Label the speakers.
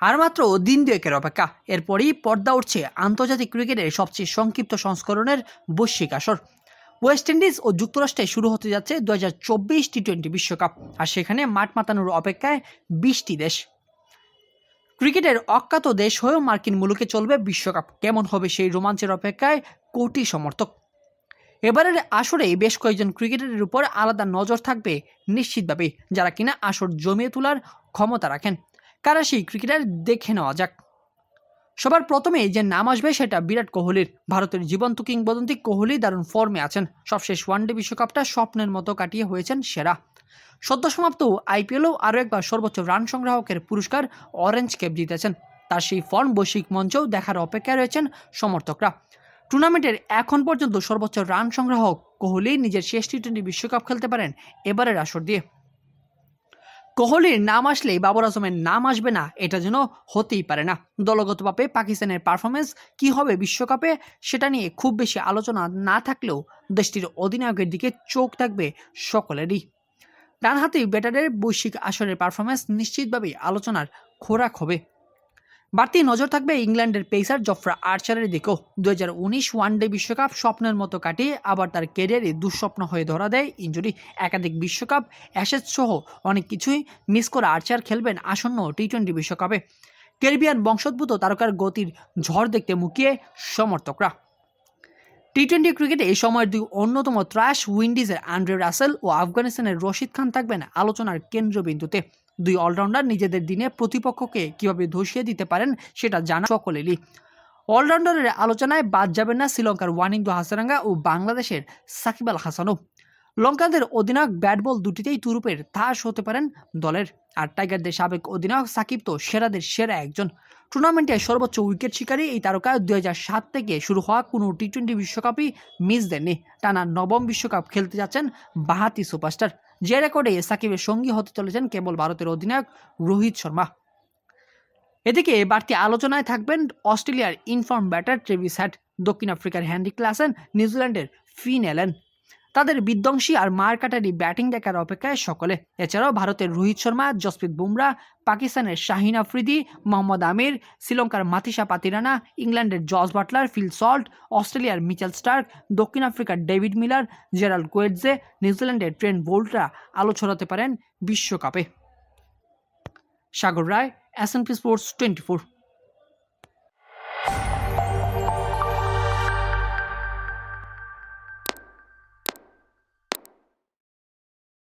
Speaker 1: আর মাত্র দিন দুয়েকের অপেক্ষা। এরপরই পর্দা উঠছে আন্তর্জাতিক ক্রিকেটের সবচেয়ে সংক্ষিপ্ত সংস্করণের বৈশ্বিক আসর। ওয়েস্ট ইন্ডিজ ও যুক্তরাষ্ট্রে শুরু হতে যাচ্ছে দু হাজার চব্বিশ টি টোয়েন্টি বিশ্বকাপ, আর সেখানে মাঠ মাতানোর অপেক্ষায় বিশটি দেশ। ক্রিকেটের অজ্ঞাত দেশ হয়েও মার্কিন মুলুকে চলবে বিশ্বকাপ। কেমন হবে সেই রোমাঞ্চের অপেক্ষায় কোটি সমর্থক। এবারের আসরে বেশ কয়েকজন ক্রিকেটারের উপর আলাদা নজর থাকবে নিশ্চিতভাবে যারা কিনা আসর জমিয়ে তোলার ক্ষমতা রাখেন। কারা সেই ক্রিকেটার দেখে নেওয়া যাক। সবার প্রথমে যে নাম আসবে সেটা বিরাট কোহলির। ভারতের জীবন্ত কিংবদন্তি কোহলি দারুণ ফর্মে আছেন। সবশেষ ওয়ানডে বিশ্বকাপটা স্বপ্নের মতো কাটিয়ে হয়েছেন সেরা। সদ্য সমাপ্ত আইপিএলও আরও একবার সর্বোচ্চ রান সংগ্রাহকের পুরস্কার অরেঞ্জ ক্যাপ জিতেছেন। তার সেই ফর্ম বৈশ্বিক মঞ্চেও দেখার অপেক্ষায় রয়েছেন সমর্থকরা। টুর্নামেন্টের এখন পর্যন্ত সর্বোচ্চ রান সংগ্রাহক কোহলি নিজের শেষ টি টোয়েন্টি বিশ্বকাপ খেলতে পারেন এবারের আসর দিয়ে। কোহলির নাম আসলেই বাবর আজমের নাম আসবে না, এটা যেন হতেই পারে না। দলগতভাবে পাকিস্তানের পারফরমেন্স কি হবে বিশ্বকাপে, সেটা নিয়ে খুব বেশি আলোচনা না থাকলেও দেশটির অধিনায়কের দিকে চোখ থাকবে সকলেরই। ডানহাতি ব্যাটারের বৈশ্বিক আসরের পারফরমেন্স নিশ্চিতভাবেই আলোচনার খোরাক হবে। বাড়তি নজর থাকবে ইংল্যান্ডের পেসার জফরা আর্চারের দিকেও। দু হাজার উনিশ ওয়ানডে বিশ্বকাপ স্বপ্নের মতো কাটিয়ে আবার তার কেরিয়ারে দুঃস্বপ্ন হয়ে ধরা দেয় ইঞ্জুরি। একাধিক বিশ্বকাপ অ্যাশেজ সহ অনেক কিছুই মিস করে আর্চার খেলবেন আসন্ন টি টোয়েন্টি বিশ্বকাপে। ক্যারিবিয়ান বংশোদ্ভূত তারকার গতির ঝড় দেখতে মুখিয়ে সমর্থকরা। টি টোয়েন্টি ক্রিকেটে এই সময়ের দুই অন্যতম ত্রাস উইন্ডিজের আন্ড্রে রাসেল ও আফগানিস্তানের রশিদ খান থাকবেন আলোচনার কেন্দ্রবিন্দুতে। দুই অলরাউন্ডার নিজেদের দিনে প্রতিপক্ষকে কীভাবে ধসিয়ে দিতে পারেন সেটা জানা সকলেরই। অলরাউন্ডারের আলোচনায় বাদ যাবেন না শ্রীলঙ্কার ওয়ানিন্দু হাসারাঙ্গা ও বাংলাদেশের সাকিব আল হাসানও। লঙ্কানদের অধিনায়ক ব্যাট বল দুটিতেই তুরুপের তাস হতে পারেন দলের। আর টাইগারদের সাবেক অধিনায়ক সাকিব তো সেরাদের সেরা একজন। টুর্নামেন্টে সর্বোচ্চ উইকেট শিকারী এই তারকা দুই সাত থেকে শুরু হওয়া কোনো টি টোয়েন্টি বিশ্বকাপই মিস দেননি। টানা নবম বিশ্বকাপ খেলতে যাচ্ছেন বাহাতি সুপারস্টার। যে রেকর্ডে সাকিবের সঙ্গী হতে চলেছেন কেবল ভারতের অধিনায়ক রোহিত শর্মা। এদিকে বাড়তি আলোচনায় থাকবেন অস্ট্রেলিয়ার ইনফর্ম ব্যাটার ট্রেভিস হ্যাট দক্ষিণ আফ্রিকার হ্যান্ডি ক্লাসেন, নিউজিল্যান্ডের ফিন এলেন তাদের বিধ্বংসী আর মারকাটারি ব্যাটিং দেখার অপেক্ষায় সকলে। এছাড়াও ভারতের রোহিত শর্মা জসপ্রীত বুমরা, পাকিস্তানের শাহিন আফ্রিদি, মোহাম্মদ আমির, শ্রীলঙ্কার মাতিসা পাতিরানা, ইংল্যান্ডের জস বাটলার, ফিল সল্ট, অস্ট্রেলিয়ার মিচেল স্টার্ক, দক্ষিণ আফ্রিকার ডেভিড মিলার জেরাল কোয়েটজে, নিউজিল্যান্ডের ট্রেন বোল্টরা আলো ছড়াতে পারেন বিশ্বকাপে। Sagar Roy S Sports twenty four